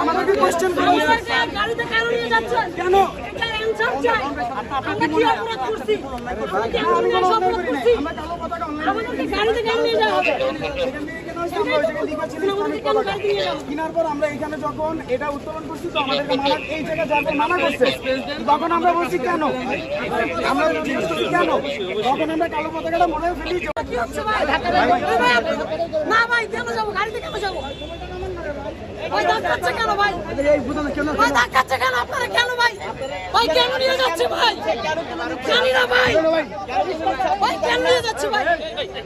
আমাদেরকে কোশ্চেন করুন কেন কেনার পর আমরা এখানে যখন এটা উত্তোলন করছি তো আমাদেরকে মানা এই জায়গায় যাতে মানা করছে তখন আমরা বলছি কেন আমরা জিজ্ঞেস করছি কেন তখন আমরা কালো পতাকাটা মনে হয় ফেলি না ভাই কেন যাব গাড়িতে কেন যাব ভাই ধাক্কাচ্ছে কেন ভাই? ভাই কেন আপনারা? কেন ভাই? ভাই, কেন নিয়ে যাচ্ছে ভাই? জানি না ভাই। ভাই, কেন নিয়ে যাচ্ছে ভাই?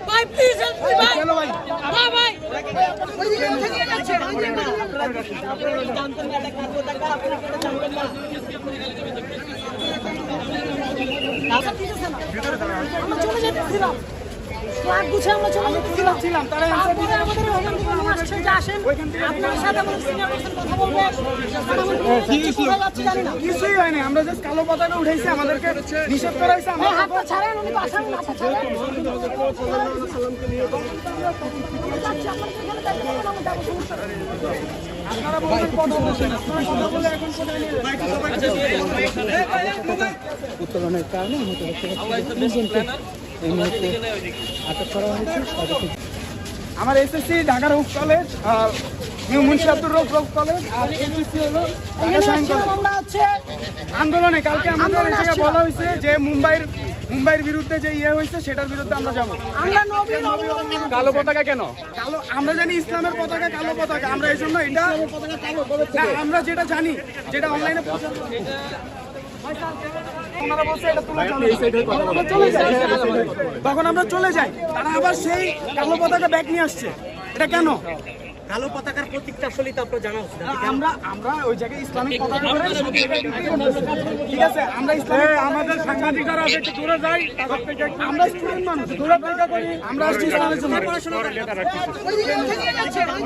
ভাই প্লিজ হেল্প মি ভাই। ভাই। ওই দিকে নিয়ে যাচ্ছে। আমরা চলে যেতেছিলাম আমরা চলে আমাদের ওখান থেকে মনে আসছে যে আসেন আপনার সাথে আমাদের সিনিয়র পার্সন কথা বলবে আর আমাদের কোথায় যাচ্ছে জানি না কিছুই হয়নি আমরা জাস্ট কালো পতাকা উঠাইছি আমাদেরকে নিষেধ করাইছে আমরা হাতটা ছাড়েন উনি পাশান হাতটা ছাড়েন আপনারা বলছেন কথা বলছেন আপনারা কথা বলে এখন কোথায় নিয়ে উত্তোলনের কারণে নিহত ব্যক্তিদের তিনজনকে এই মুহূর্তে আটক করা হয়েছে আমার এসএসসি ঢাকার রুফ কলেজ আর নিউ মুন্সি আব্দুর রউফ রউফ কলেজ আর এসএসসি হলো আমরা হচ্ছে। আন্দোলনে কালকে আমাদের আসছিল। বলা হয়েছে যে মুম্বাইয়ের মুম্বাইয়ের বিরুদ্ধে যে ইয়ে হয়েছে সেটার বিরুদ্ধে আমরা যাব। কালো পতাকা কেন? কালো আমরা জানি ইসলামের পতাকা কালো পতাকা। আমরা এই জন্য এটা আমরা যেটা জানি যেটা অনলাইনে ওনারা বলছে এটা তুলে যাবে। না। আমরা চলে যাই তখন আমরা চলে যাই। তারা আবার সেই কালো পতাকা ব্যাগ নিয়ে আসছে। এটা কেন? কালো পতাকার প্রতীকটা আসলে তো আপনার জানা উচিত। আমরা আমরা ওই জায়গায় ইসলামিক পতাকা। ঠিক আছে আমরা ইসলামিক আমাদের সাংবাদিকরা আছে একটু দূরে যাই। আমরা স্টুডেন্ট মানুষ দূরে পরীক্ষা করি। আমরা আসছি ইসলামের জন্য দিকে কোথায় নিয়ে যাচ্ছে কি হচ্ছে ভাই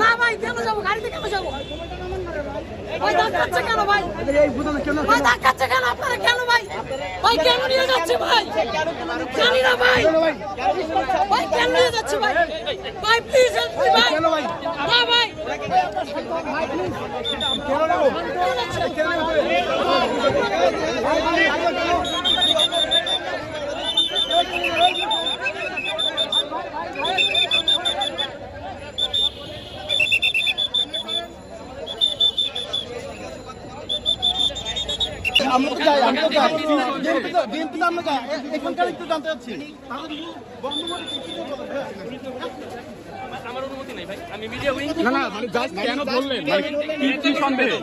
না ভাই কেন যাব গাড়িতে কেন যাব ভাই ধাক্কাচ্ছে কেন ভাই কেন ভাই ধাক্কাচ্ছে কেন আপনারা কেন ভাই ভাই কেন নিয়ে যাচ্ছে ভাই জানি না ভাই ভাই কেন নিয়ে যাচ্ছে ভাই ভাই প্লিজ হেল্প মি ভাই কেন ভাই না ভাই আমরা তো যাই আমরা তো যাই। বিএনপি তো আমরা যাই। এখানকার একটু জানতে চাচ্ছি। না না মানে জাস্ট কেন বললেন? মানে কি কি সন্দেহে?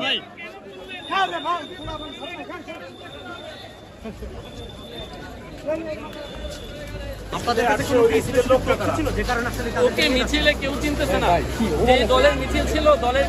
আপনাদের কাছে কোনো ছিল? যে কারণে আসলে ওকে মিছিলে কেউ চিনতেছে না। যে দলের মিছিল ছিল দলের